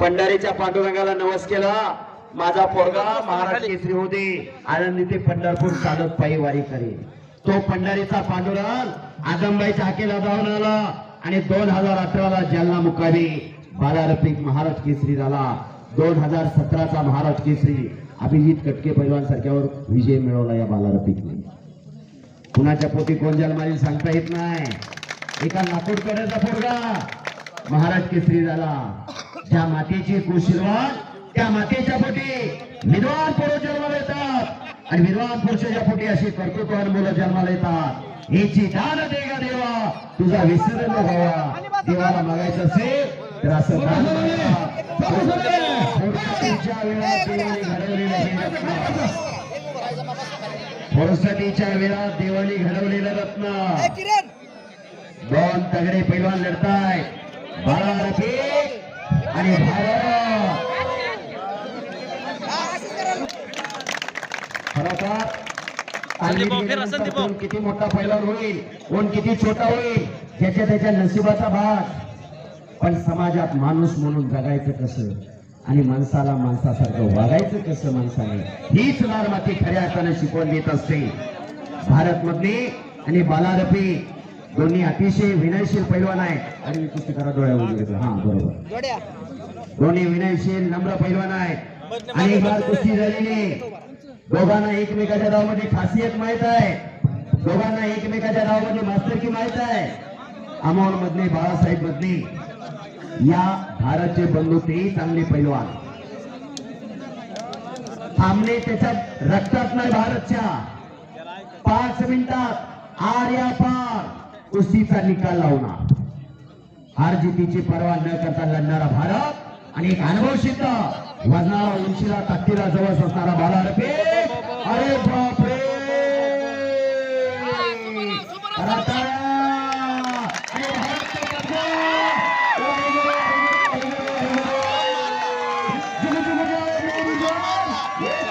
पंढरीच्या पांडुरंगाला नवस केला. माझा पोरगा महाराज केसरी होते. आनंदी ते पंढरपूर चालत पायी वारी करे तो पंढरीचा पांडुरंग आजमबाईच्या हाकेला जाऊन आला आणि दोन हजार अठराला जालना मुकामी बालारपीक महाराज केसरी झाला. दोन हजार सतराचा महाराज केसरी. अभिजित कटके पैलवान सारख्यावर विजय मिळवला या बालारपिकने कुणाच्या पोटी कोण जन्माली सांगता येत नाही. एका लाकूडकड्याचा पोरगा महाराज केसरी झाला. ज्या मातेची कुशीर्वाद त्या मातेच्या पोटी विद्वान पुरुष जन्माला येतात आणि विद्वान पुरुषाच्या पोटी अशी कर्तृत्वान मुलं जन्माला येतात. याची दान देगा देवा. तुझा विसर न व्हावा. देवाला मागायचं असेल तर असं. फुरसतीच्या वेळात देवाने घडवलेलं रत्न. फुरसतीच्या वेळात देवाने घडवलेलं रत्न. दोन तगडे पैलवान लढताय. बाळा रफीक. आणि भारत कोण किती मोठा पैलवान होईल कोण किती छोटा होईल त्याच्या त्याच्या नशिबाचा भाग. पण समाजात माणूस म्हणून जगायचं कसं? आणि माणसाला माणसासारखं वागायचं कसं माणसाने? हीच माती खऱ्या अर्थाने शिकवण देत असते. भारत मधली आणि बालारपी दोन्ही अतिशय विनयशील पैलवान आहेत. आणि मी कुस्ती करा डोळ्यावर घेतो हा बरोबर. दोन्ही विनयशील नम्र पैलवान आहेत. आणि बार कुस्ती झालेली दोघांना एकमेकाच्या डावामध्ये खासियत माहीत आहे. दोघांना एकमेकाच्या डावामध्ये मास्तरकी माहीत आहे. अमोल मधले बाळासाहेब मधले या भारतचे बंधू तेही चांगले पैलवान. थांबणे त्याच्यात रक्तात नाही भारतच्या. पाच मिनिटात आर या पार. कुस्तीचा निकाल लावणार. हार जितीची पर्वा न करता लढणारा भारत आणि एक अनुभव सिद्ध. वजनाला उंचीला तत्तीला जवळ असणारा बालारपे अरे बापरे! Yeah!